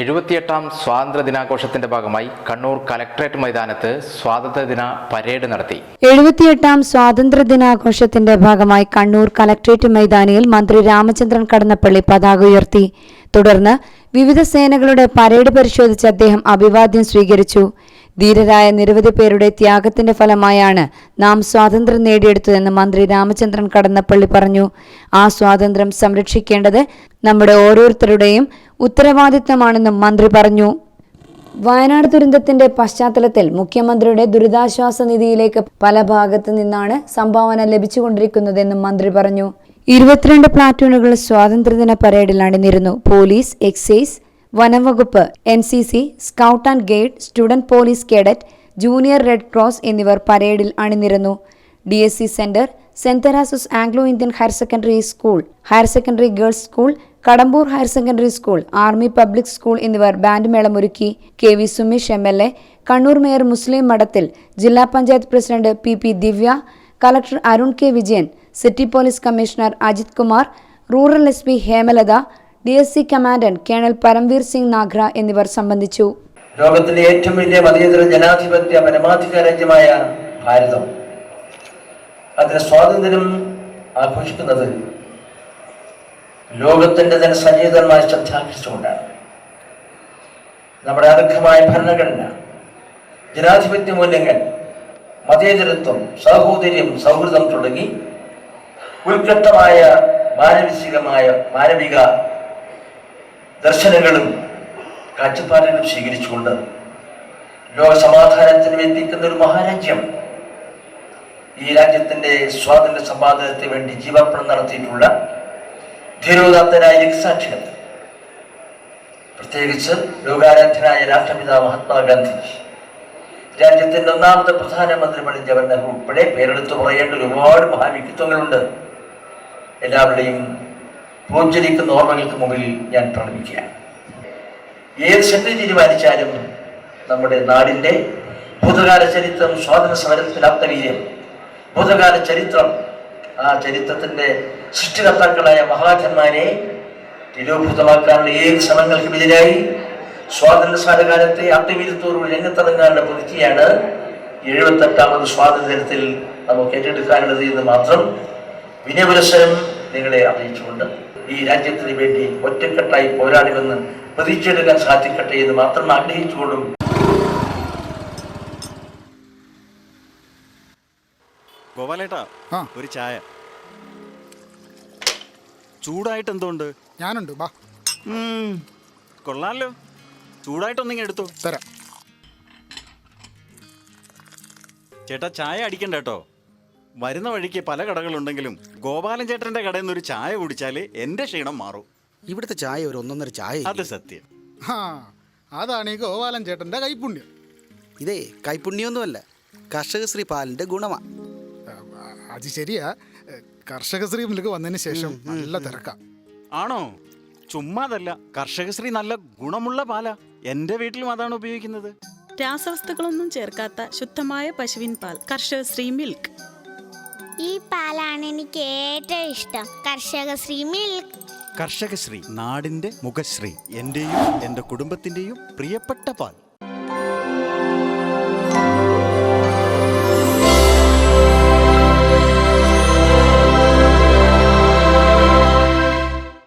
എഴുപത്തിയെട്ടാം സ്വാതന്ത്ര്യ ദിനാഘോഷത്തിന്റെ ഭാഗമായി കണ്ണൂർ കലക്ട്രേറ്റ് മൈതാനത്ത് സ്വാതന്ത്ര്യദിന പരേഡ് നടത്തി. എഴുപത്തിയെട്ടാം സ്വാതന്ത്ര്യ ദിനാഘോഷത്തിന്റെ ഭാഗമായി കണ്ണൂർ കലക്ട്രേറ്റ് മൈതാനിയിൽ മന്ത്രി രാമചന്ദ്രൻ കടന്നപ്പള്ളി പതാക ഉയർത്തി. തുടർന്ന് വിവിധ സേനകളുടെ പരേഡ് പരിശോധിച്ച് അദ്ദേഹം അഭിവാദ്യം സ്വീകരിച്ചു. ധീരരായ നിരവധി പേരുടെ ത്യാഗത്തിന്റെ ഫലമായാണ് നാം സ്വാതന്ത്ര്യം നേടിയെടുത്തതെന്ന് മന്ത്രി രാമചന്ദ്രൻ കടന്നപ്പള്ളി പറഞ്ഞു. ആ സ്വാതന്ത്ര്യം സംരക്ഷിക്കേണ്ടത് നമ്മുടെ ഓരോരുത്തരുടെയും ഉത്തരവാദിത്തമാണെന്നും മന്ത്രി പറഞ്ഞു. വയനാട് ദുരന്തത്തിന്റെ പശ്ചാത്തലത്തിൽ മുഖ്യമന്ത്രിയുടെ ദുരിതാശ്വാസ നിധിയിലേക്ക് പല ഭാഗത്തു നിന്നാണ് സംഭാവന ലഭിച്ചുകൊണ്ടിരിക്കുന്നതെന്നും മന്ത്രി പറഞ്ഞു. ഇരുപത്തിരണ്ട് പ്ലാറ്റൂണുകൾ സ്വാതന്ത്ര്യദിന പരേഡിൽ അണിനിരുന്നു. പോലീസ് എക്സൈസ് വനംവകുപ്പ് N C C scout and guide student police cadet junior red cross എന്നിവർ പരേഡിൽ അണിനിരന്നു. D S C centre saint Theresa's Anglo Indian higher secondary school higher secondary girls school Kadambur higher secondary school army public school എന്നിവർ band മേളമൊരുക്കി. K V Sumesh M L A Kannur mayor Musleh Madathil ജില്ലാ panchayat president P P Divya collector Arun K Vijayan city police commissioner Ajith Kumar rural S P Hemalatha D S C commandant colonel Paramvir Singh Nagra എന്നിവർ സംബന്ധിച്ചു. ലോകത്തിലെ ഏറ്റവും വലിയ മതേതര ജനാധിപത്യ പരമാധികാര രാജ്യമായ ഭാരതം. അതിന് സ്വാതന്ത്ര്യം ആഘോഷിക്കുന്നത് ലോകത്തിന്റെ തന്നെ സജീതമായ ശ്രദ്ധാകർഷിച്ചുകൊണ്ടാണ് നമ്മുടെ അർഹമായ ഭരണഘടന ജനാധിപത്യ മൂല്യങ്ങൾ മതേതരത്വം സഹോദര്യം സൗഹൃദം തുടങ്ങി ഉത്കൃഷ്ടമായ മാനവികമായ മാനവിക ദർശനങ്ങളും കാഴ്ചപ്പാടുകളും സ്വീകരിച്ചുകൊണ്ട് ലോക സമാധാനത്തിന് എത്തിക്കുന്ന ഒരു മഹാരാജ്യം ഈ രാജ്യത്തിന്റെ സ്വാതന്ത്ര്യ സമ്പാദനത്തിന് വേണ്ടി ജീവാർപ്പണം നടത്തിയിട്ടുള്ള ധീരോദാത്തനായ രക്സാക്ഷികൾ പ്രത്യേകിച്ച് ലോകാരാധ്യനായ രാഷ്ട്രപിതാ മഹാത്മാഗാന്ധി രാജ്യത്തിന്റെ ഒന്നാമത്തെ പ്രധാനമന്ത്രി പണ്ഡിറ്റ് ജവഹർ നെഹ്റു ഉൾപ്പെടെ പേരെടുത്ത് പറയേണ്ട ഒരുപാട് മഹാവ്യക്തിത്വങ്ങളുണ്ട് എല്ലാവരുടെയും പ്രോജ്വലിക്കുന്ന ഓർമ്മകൾക്ക് മുമ്പിൽ ഞാൻ പ്രണമിക്കുകയാണ്. ഏത് ശക്തി തീരുമാനിച്ചാലും നമ്മുടെ നാടിന്റെ ഭൂതകാല ചരിത്രം സ്വാതന്ത്ര്യ സമരത്തിൽ ആപ്തവീര്യം ഭൂതകാല ചരിത്രം ആ ചരിത്രത്തിന്റെ സൃഷ്ടികർത്താക്കളായ മഹാരഥന്മാരെ തിരോഭൂതമാക്കാനുള്ള ഏത് ശ്രമങ്ങൾക്കും എതിരായി സ്വാതന്ത്ര്യ സമരകാലത്തെ ആത്മവീര്യത്തോടുകൂടി രംഗത്തിറങ്ങാനുള്ള പ്രതിജ്ഞയാണ് എഴുപത്തെട്ടാമത് സ്വാതന്ത്ര്യത്തിൽ നമുക്ക് ഏറ്റെടുക്കാനുള്ളത് എന്ന് മാത്രം വിനയപുരസരം നിങ്ങളെ അറിയിച്ചുകൊണ്ട് ഈ രാജ്യത്തിന് വേണ്ടി ഒറ്റക്കെട്ടായി പോരാടുമെന്ന് പ്രതീക്ഷയെടുക്കാൻ സാധിക്കട്ടെ എന്ന് മാത്രം ആഗ്രഹിച്ചുകൊണ്ടും ഗോപാലേട്ടാ ഒരു ചായ. ചൂടായിട്ട് എന്തോണ്ട് ഞാനുണ്ട് ബാ. കൊള്ളാലോ. ചൂടായിട്ടൊന്നിങ്ങനെ എടുത്തോ. തരാം. ചേട്ടാ ചായ അടിക്കണ്ട കേട്ടോ. വരുന്ന വഴിക്ക് പല കടകളുണ്ടെങ്കിലും ഗോപാലൻ ചേട്ടന്റെ കടയിൽ നിന്ന് ഒരു ചായ കുടിച്ചാൽ എന്റെ ക്ഷീണം മാറും. ഇവിടുത്തെ ചായ ഒരു ഒന്നൊന്നര ചായ അത് സത്യം. ആ അതാണ് ഈ ഗോപാലൻ ചേട്ടന്റെ കൈപ്പുണ്യം ഇതേ കൈപ്പുണ്യൊന്നുമല്ല കർഷകശ്രീ പാലിന്റെ ഗുണമാ. ആ, അത് ശരിയാ. ഏ, കർഷകശ്രീ മിൽക്ക് വന്നതിന് ശേഷം നല്ല തിരക്കാം. ആണോ? ചുമ്മാതല്ല കർഷകശ്രീ നല്ല ഗുണമുള്ള പാലാ. എന്റെ വീട്ടിലും അതാണ് ഉപയോഗിക്കുന്നത്. രാസവസ്തുക്കളൊന്നും ചേർക്കാത്ത ശുദ്ധമായ പശുവിൻ പാൽ കർഷകശ്രീ മിൽക്ക്. ഈ പാലാണ് എനിക്ക് ഏറ്റവും ഇഷ്ടം. കർഷകശ്രീ മിൽക്ക്. കർഷകശ്രീ നാടിന്റെ മുഖശ്രീ എന്റെയും എന്റെ കുടുംബത്തിന്റെയും പ്രിയപ്പെട്ട പാൽ.